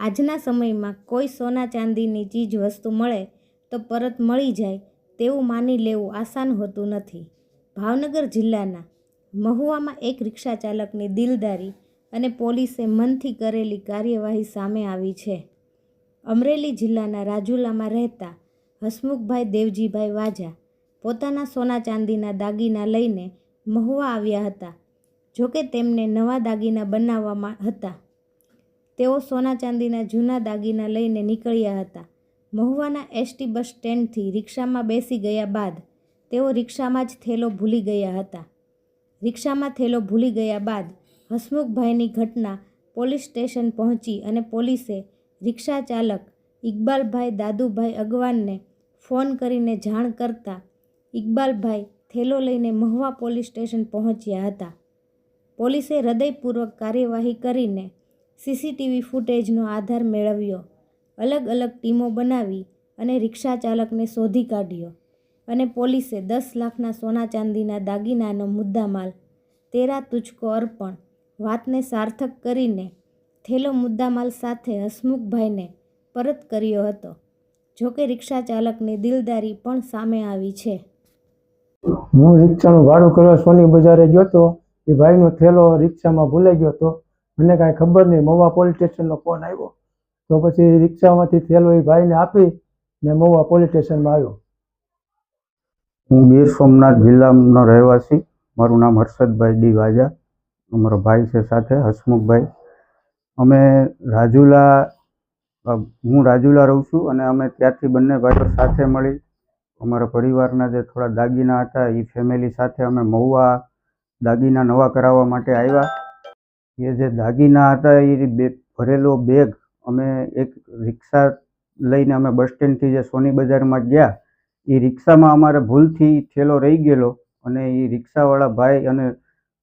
આજના સમયમાં કોઈ સોના ચાંદીની ચીજ વસ્તુ મળે તો પરત મળી જાય તેવું માની લેવું આસાન હોતું નથી. ભાવનગર જિલ્લાના મહુવામાં એક રિક્ષા ચાલકની દિલદારી અને પોલીસે મનથી કરેલી કાર્યવાહી સામે આવી છે. અમરેલી જિલ્લાના રાજુલામાં રહેતા હસમુખભાઈ દેવજીભાઈ વાજા પોતાના સોના ચાંદીના દાગીના લઈને મહુવા આવ્યા હતા, જોકે તેમને નવા દાગીના બનાવવામાં હતા. તેઓ સોના ચાંદીના જૂના દાગીના લઈને નીકળ્યા હતા. મહુવાના એસટી બસ સ્ટેન્ડથી રિક્ષામાં બેસી ગયા બાદ તેઓ રિક્ષામાં જ થેલો ભૂલી ગયા હતા. રિક્ષામાં થેલો ભૂલી ગયા બાદ હસમુખભાઈની ઘટના પોલીસ સ્ટેશન પહોંચી અને પોલીસે રિક્ષા ચાલક ઇકબાલભાઈ દાદુભાઈ અગવાનને ફોન કરીને જાણ કરતા ઇકબાલભાઈ થેલો લઈને મહુવા પોલીસ સ્ટેશન પહોંચ્યા હતા. પોલીસે હૃદયપૂર્વક કાર્યવાહી કરીને સીસીટીવી ફૂટેજનો આધાર મેળવ્યો. અલગ અલગ ટીમો બનાવી અને રિક્ષા ચાલકને શોધી કાઢ્યો અને પોલીસે દસ લાખના સોના ચાંદીના દાગીનાનો મુદ્દામાલ, તેરા તુચકો અર્પણ, વાતને સાર્થક કરીને થેલો મુદ્દામાલ સાથે હસમુખભાઈને પરત કર્યો હતો. જોકે રિક્ષા ચાલકની દિલદારી પણ સામે આવી છે. હું રિક્ષાનું ભાડું કરવા સોની બજારે ગયો હતો. એ ભાઈનો થેલો રિક્ષામાં ભૂલાઈ ગયો હતો. મને કાંઈ ખબર નહીં. મહુવા પોલીસ સ્ટેશનનો ફોન આવ્યો. તો પછી રિક્ષામાંથી થેલો એ ભાઈને આપી ને મહુવા પોલીસ સ્ટેશનમાં આવ્યો. હું ગીર સોમનાથ જિલ્લાનો રહેવાસી. મારું નામ હર્ષદભાઈ ડી વાજા. અમારો ભાઈ છે સાથે, હસમુખભાઈ. અમે રાજુલા હું રાજુલા રહું છું અને અમે ત્યારથી બંને ભાઈઓ સાથે મળી અમારા પરિવારના જે થોડા દાગીના હતા એ ફેમિલી સાથે અમે મહુવા દાગીના નવા કરાવવા માટે આવ્યા. એ જે દાગીના હતા, એ બે ભરેલો બેગ અમે એક રિક્ષા લઈને અમે બસ સ્ટેન્ડથી જે સોની બજારમાં ગયા, એ રિક્ષામાં અમારે ભૂલથી થેલો રહી ગયેલો અને એ રિક્ષાવાળા ભાઈ અને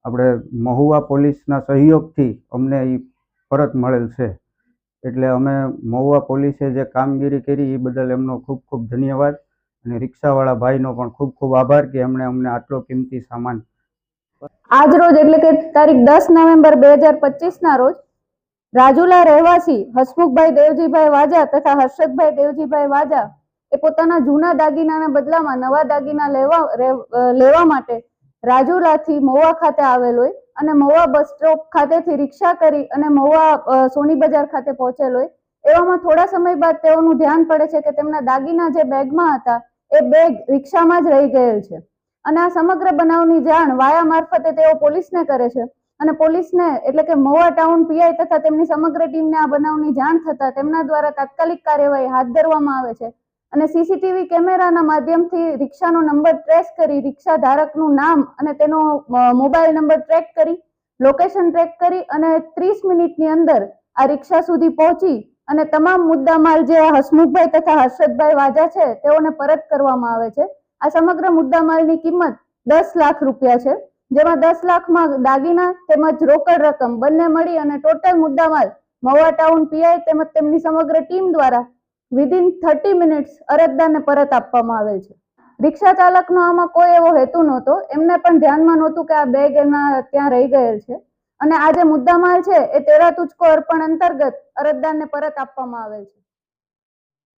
આપણે મહુવા પોલીસના સહયોગથી અમને એ પરત મળેલ છે. એટલે અમે મહુવા પોલીસે જે કામગીરી કરી, એ બદલ એમનો ખૂબ ખૂબ ધન્યવાદ અને રિક્ષાવાળા ભાઈનો પણ ખૂબ ખૂબ આભાર કે એમણે અમને આટલો કિંમતી સામાન આજ રોજ એટલે કે તારીખ દસ નવેમ્બર બે હજાર પચીસના રોજ રાજુલા રહેવાસી હસમુખભાઈ દેવજીભાઈ વાજા તથા હર્ષદભાઈ દેવજીભાઈ વાજા એ પોતાના જૂના દાગીનાના બદલામાં નવા દાગીના લેવા લેવા માટે રાજુલાથી મોવા ખાતે આવેલ હોય અને મોવા બસ સ્ટોપ ખાતેથી રિક્ષા કરી અને મોવા સોની બજાર ખાતે પહોંચેલ હોય. એવામાં થોડા સમય બાદ તેઓનું ધ્યાન પડે છે કે તેમના દાગીના જે બેગમાં હતા એ બેગ રિક્ષામાં જ રહી ગયેલ છે. અને આ સમગ્ર બનાવની જાણ વાયા મારફતે તેઓ પોલીસને કરે છે. અને પોલીસને એટલે કે મહુવા ટાઉન પીઆઈ તથા તેમની સમગ્ર ટીમને આ બનાવની જાણ થતા તેમના દ્વારા તાત્કાલિક કાર્યવાહી હાથ ધરવામાં આવે છે. અને સીસીટીવી કેમેરાના માધ્યમથી રિક્ષાનો નંબર ટ્રેસ કરી રિક્ષા ધારકનું નામ અને તેનો મોબાઈલ નંબર ટ્રેક કરી, લોકેશન ટ્રેક કરી અને ત્રીસ મિનિટની અંદર આ રિક્ષા સુધી પહોંચી અને તમામ મુદ્દામાલ જે હસમુખભાઈ તથા હર્ષદભાઈ વાજા છે તેઓને પરત કરવામાં આવે છે. આ સમગ્ર મુદ્દામાલની કિંમત દસ લાખ રૂપિયા છે. જેમાં દસ લાખમાં દાગીના તેમજ રોકડ રકમ બંને મળી અને ટોટલ મુદ્દામાલ મવા ટાઉન પીઆઈ તેમજ તેમની સમગ્ર ટીમ દ્વારા વિધિન થર્ટી મિનિટ્સ અરજદારને પરત આપવામાં આવેલ છે. રિક્ષા ચાલકનો આમાં કોઈ એવો હેતુ નહોતો. એમને પણ ધ્યાનમાં નહોતું કે આ બેગ એના ત્યાં રહી ગયેલ છે. અને આ જે મુદ્દામાલ છે, એ તેરા તુચકો અર્પણ અંતર્ગત અરજદારને પરત આપવામાં આવેલ છે.